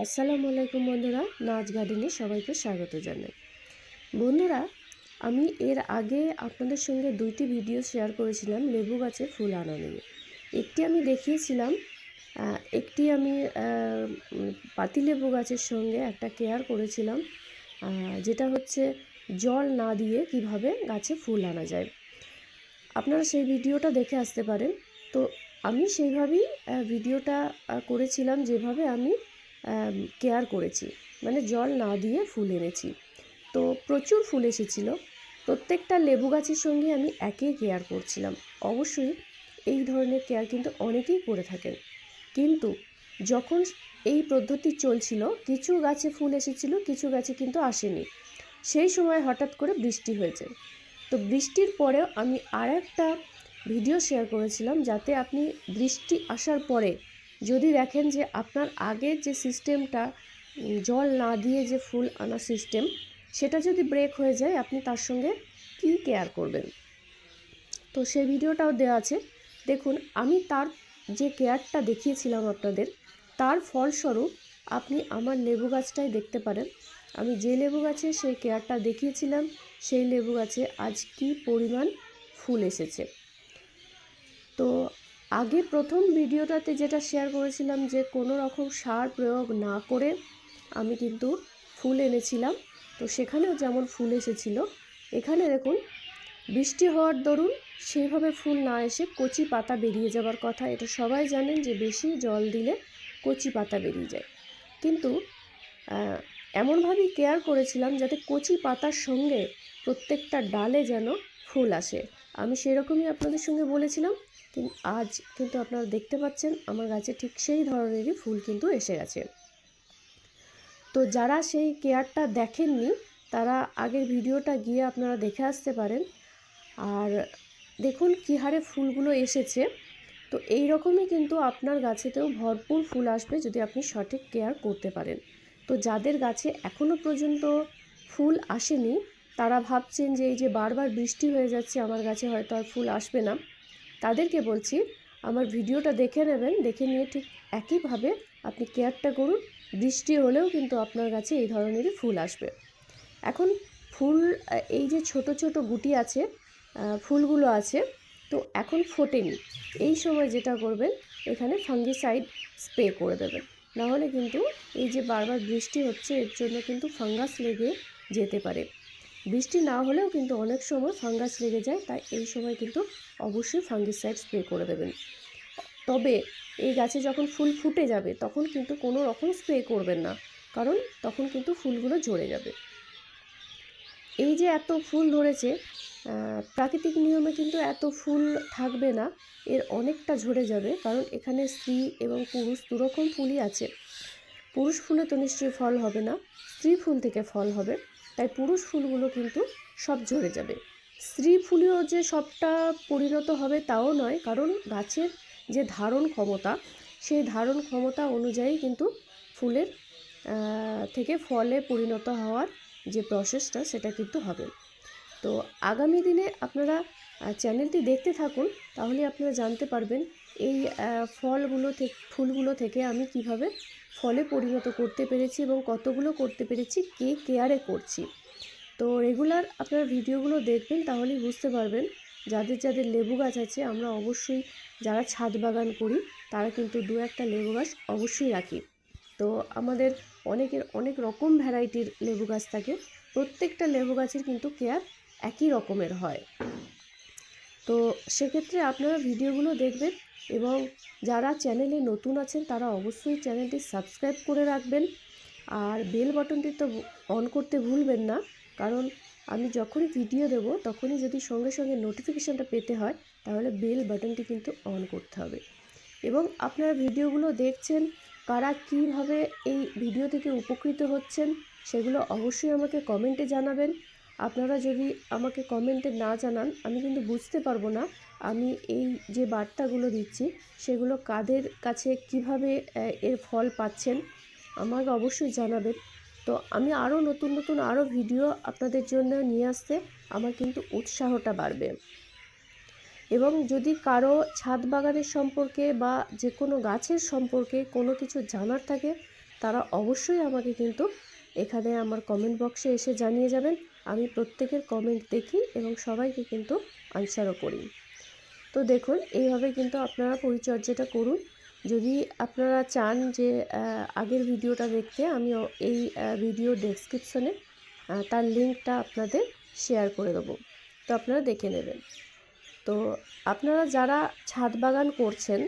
আসসালামু আলাইকুম বন্ধুরা, নাচ গার্ডেনে সবাইকে স্বাগত জানাই। বন্ধুরা, আমি এর আগে আপনাদের সঙ্গে দুইটি ভিডিও শেয়ার করেছিলাম লেবু গাছে ফুল আনা নিয়ে। একটি আমি দেখিয়েছিলাম একটি আমি পাতিলেবু গাছের সঙ্গে একটা কেয়ার করেছিলাম যেটা হচ্ছে জল না দিয়ে কীভাবে গাছে ফুল আনা যায়। আপনারা সেই ভিডিওটা দেখে আসতে পারেন। তো আমি সেইভাবেই ভিডিওটা করেছিলাম, যেভাবে আমি কেয়ার করেছি। মানে জল না দিয়ে ফুল এনেছি। তো প্রচুর ফুল এসেছিল। প্রত্যেকটা লেবু গাছের সঙ্গে আমি একই কেয়ার করছিলাম। অবশ্যই এই ধরনের কেয়ার কিন্তু অনেকেই করে থাকেন। কিন্তু যখন এই পদ্ধতি চলছিল, কিছু গাছে ফুল এসেছিল, কিছু গাছে কিন্তু আসেনি। সেই সময় হঠাৎ করে বৃষ্টি হয়েছে। তো বৃষ্টির পরেও আমি আর একটা ভিডিও শেয়ার করেছিলাম যাতে আপনি বৃষ্টি আসার পরে যদি দেখেন যে আপনার আগের যে সিস্টেমটা জল না দিয়ে যে ফুল আনা সিস্টেম, সেটা যদি ব্রেক হয়ে যায়, আপনি তার সঙ্গে কী কেয়ার করবেন? তো সেই ভিডিওটাও দেওয়া আছে। দেখুন, আমি তার যে কেয়ারটা দেখিয়েছিলাম আপনাদের, তার ফলস্বরূপ আপনি আমার লেবু গাছটাই দেখতে পারেন। আমি যে লেবু গাছে সেই কেয়ারটা দেখিয়েছিলাম, সেই লেবু গাছে আজ কী পরিমাণ ফুল এসেছে। তো আগে প্রথম ভিডিওটাতে যেটা শেয়ার করেছিলাম যে কোনো রকম সার প্রয়োগ না করে আমি কিন্তু ফুল এনেছিলাম। তো সেখানেও যেমন ফুল এসেছিল, এখানে দেখুন, বৃষ্টি হওয়ার দরুন সেইভাবে ফুল না এসে কচি পাতা বেরিয়ে যাবার কথা। এটা সবাই জানেন যে বেশি জল দিলে কচি পাতা বেরিয়ে যায়। কিন্তু এমনভাবেই কেয়ার করেছিলাম যাতে কচি পাতার সঙ্গে প্রত্যেকটা ডালে যেন ফুল আসে। আমি সেরকমই আপনাদের সঙ্গে বলেছিলাম কিন্তু আজ কিন্তু আপনারা দেখতে পাচ্ছেন আমার গাছে ঠিক সেই ধরনেরই ফুল কিন্তু এসে গেছে। তো যারা সেই কেয়ারটা দেখেননি, তারা আগের ভিডিওটা গিয়ে আপনারা দেখে আসতে পারেন। আর দেখুন কী হারে ফুলগুলো এসেছে। তো এই রকমই কিন্তু আপনার গাছেতেও ভরপুর ফুল আসবে যদি আপনি সঠিক কেয়ার করতে পারেন। তো যাদের গাছে এখনও পর্যন্ত ফুল আসেনি, তারা ভাবছেন যে এই যে বারবার বৃষ্টি হয়ে যাচ্ছে, আমার গাছে হয়তো আর ফুল আসবে না। তাদেরকে বলছি, আমার ভিডিওটা দেখে নেবেন, দেখে নিয়ে ঠিক একইভাবে আপনি কেয়ারটা করুন। বৃষ্টি হলেও কিন্তু আপনার কাছে এই ধরনেরই ফুল আসবে। এখন ফুল, এই যে ছোট ছোট গুটি আছে ফুলগুলো আছে, তো এখন ফোটেনি। এই সময় যেটা করবেন, এখানে ফাঙ্গিসাইড স্প্রে করে দেবেন। নাহলে কিন্তু এই যে বারবার বৃষ্টি হচ্ছে, এর জন্য কিন্তু ফাঙ্গাস লেগে যেতে পারে। বৃষ্টি না হলেও কিন্তু অনেক সময় ফাঙ্গাস লেগে যায়, তাই এই সময় কিন্তু অবশ্যই ফাঙ্গিসাইড স্প্রে করে দেবেন। তবে এই গাছে যখন ফুল ফুটে যাবে, তখন কিন্তু কোনো রকম স্প্রে করবেন না, কারণ তখন কিন্তু ফুলগুলো ঝরে যাবে। এই যে এত ফুল ধরেছে প্রাকৃতিক নিয়মে কিন্তু এত ফুল থাকবে না, এর অনেকটা ঝরে যাবে, কারণ এখানে স্ত্রী এবং পুরুষ দুরকম ফুলই আছে। পুরুষ ফুলে তো নিশ্চয়ই ফল হবে না, স্ত্রী ফুল থেকে ফল হবে। তাই পুরুষ ফুলগুলো কিন্তু সব ঝরে যাবে। স্ত্রী ফুলেও যে সবটা পরিণত হবে তাও নয়, কারণ গাছের যে ধারণ ক্ষমতা, সেই ধারণ ক্ষমতা অনুযায়ী কিন্তু ফুলের থেকে ফলে পরিণত হওয়ার যে প্রসেসটা, সেটা কিন্তু হবে। তো আগামী দিনে আপনারা চ্যানেলটি দেখতে থাকুন, তাহলে আপনারা জানতে পারবেন এই ফলগুলো থেকে ফুলগুলো থেকে আমি কীভাবে ফলে পরিণত করতে পেরেছি এবং কতগুলো করতে পেরেছি, কে কেয়ারে করছি। তো রেগুলার আপনারা ভিডিওগুলো দেখবেন, তাহলেই বুঝতে পারবেন যাদের যাদের লেবু গাছ আছে, আমরা অবশ্যই যারা ছাদ বাগান করি, তারা কিন্তু দু একটা লেবু গাছ অবশ্যই রাখি। তো আমাদের অনেকের অনেক রকম ভ্যারাইটির লেবু গাছ থাকে, প্রত্যেকটা লেবু গাছের কিন্তু কেয়ার একই রকমের হয়। তো সেক্ষেত্রে আপনারা ভিডিওগুলো দেখবেন এবং যারা চ্যানেলে নতুন আছেন তারা অবশ্যই চ্যানেলটি সাবস্ক্রাইব করে রাখবেন। আর বেল বাটনটি তো অন করতে ভুলবেন না, কারণ আমি যখনই ভিডিও দেব তখনই যদি সঙ্গে সঙ্গে নোটিফিকেশানটা পেতে হয় তাহলে বেল বাটনটি কিন্তু অন করতে হবে। এবং আপনারা ভিডিওগুলো দেখছেন, কারা কীভাবে এই ভিডিও থেকে উপকৃত হচ্ছেন সেগুলো অবশ্যই আমাকে কমেন্টে জানাবেন। আপনারা যদি আমাকে কমেন্টে না জানান, আমি কিন্তু বুঝতে পারব না আমি এই যে বার্তাগুলো দিচ্ছি, সেগুলো কাদের কাছে কীভাবে এর ফল পাচ্ছেন, আমাকে অবশ্যই জানাবেন। তো আমি আরও নতুন নতুন আরও ভিডিও আপনাদের জন্য নিয়ে আসতে আমার কিন্তু উৎসাহটা বাড়বে। এবং যদি কারও ছাদ বাগানের সম্পর্কে বা যে কোনো গাছের সম্পর্কে কোনো কিছু জানার থাকে, তারা অবশ্যই আমাকে কিন্তু এখানে আমার কমেন্ট বক্সে এসে জানিয়ে যাবেন। আমি প্রত্যেকের কমেন্ট দেখি এবং সবাইকে কিন্তু আনসারও করি। তো দেখুন, এইভাবে কিন্তু আপনারা পরিচর্যাটা করুন। যদি আপনারা চান যে আগের ভিডিওটা দেখতে আমি এই ভিডিও ডেসক্রিপশনে তার লিঙ্কটা আপনাদের শেয়ার করে দেবো। তো আপনারা দেখে নেবেন। তো আপনারা যারা ছাদ বাগান করছেন,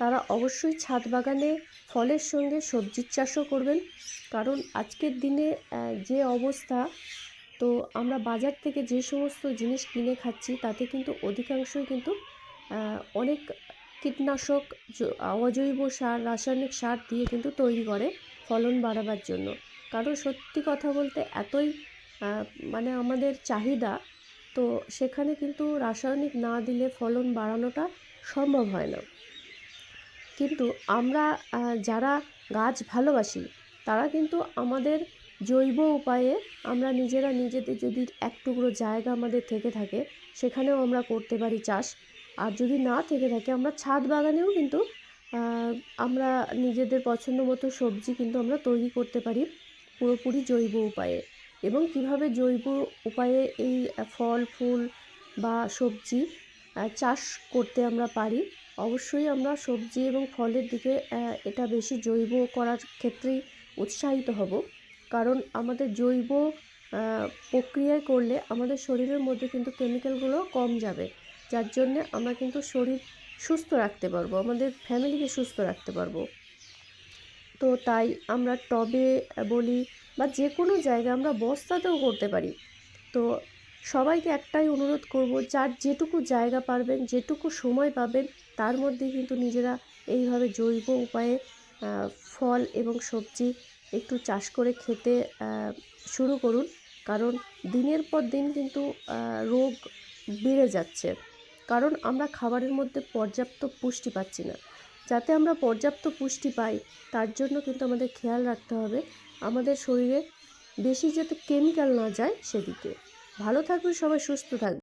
তারা অবশ্যই ছাদ বাগানে ফলের সঙ্গে সবজির চাষও করবেন। কারণ আজকের দিনে যে অবস্থা তো আমরা বাজার থেকে যে সমস্ত জিনিস কিনে খাচ্ছি, তাতে কিন্তু অধিকাংশই কিন্তু অনেক কীটনাশক অজৈব সার, রাসায়নিক সার দিয়ে কিন্তু তৈরি করে ফলন বাড়াবার জন্য। কারণ সত্যি কথা বলতে এতই মানে আমাদের চাহিদা, তো সেখানে কিন্তু রাসায়নিক না দিলে ফলন বাড়ানোটা সম্ভব হয় না। কিন্তু আমরা যারা গাছ ভালোবাসি, তারা কিন্তু আমাদের জৈব উপায়ে আমরা নিজেরা নিজেদের যদি এক টুকরো জায়গা আমাদের থেকে থাকে, সেখানেও আমরা করতে পারি চাষ। আর যদি না থেকে থাকে, আমরা ছাদ বাগানেও কিন্তু আমরা নিজেদের পছন্দ মতো সবজি কিন্তু আমরা তৈরি করতে পারি পুরোপুরি জৈব উপায়ে। এবং কীভাবে জৈব উপায়ে এই ফল, ফুল বা সবজি চাষ করতে আমরা পারি, অবশ্যই আমরা সবজি এবং ফলের দিকে এটা বেশি জৈব করার ক্ষেত্রেই উৎসাহিত হব। কারণ আমাদের জৈব প্রক্রিয়ায় করলে আমাদের শরীরের মধ্যে কিন্তু কেমিক্যালগুলো কম যাবে। যার জন্যে আমরা কিন্তু শরীর সুস্থ রাখতে পারব, আমাদের ফ্যামিলিকে সুস্থ রাখতে পারব। তো তাই আমরা টবে বলি বা যে কোনো জায়গায় আমরা বস্তাতেও করতে পারি। তো সবাইকে একটাই অনুরোধ করব, যার যেটুকু জায়গা পারবেন, যেটুকু সময় পাবেন, তার মধ্যে কিন্তু নিজেরা এইভাবে জৈব উপায়ে ফল এবং সবজি একটু চাষ করে খেতে শুরু করুন। কারণ দিনের পর দিন কিন্তু রোগ বেড়ে যাচ্ছে। কারণ আমরা খাবারের মধ্যে পর্যাপ্ত পুষ্টি পাচ্ছি না। যাতে আমরা পর্যাপ্ত পুষ্টি পাই, তার জন্য কিন্তু আমাদের খেয়াল রাখতে হবে। আমাদের শরীরে বেশি যাতে কেমিক্যাল না যায় সেদিকে। ভালো থাকবেন সবাই, সুস্থ থাকবেন।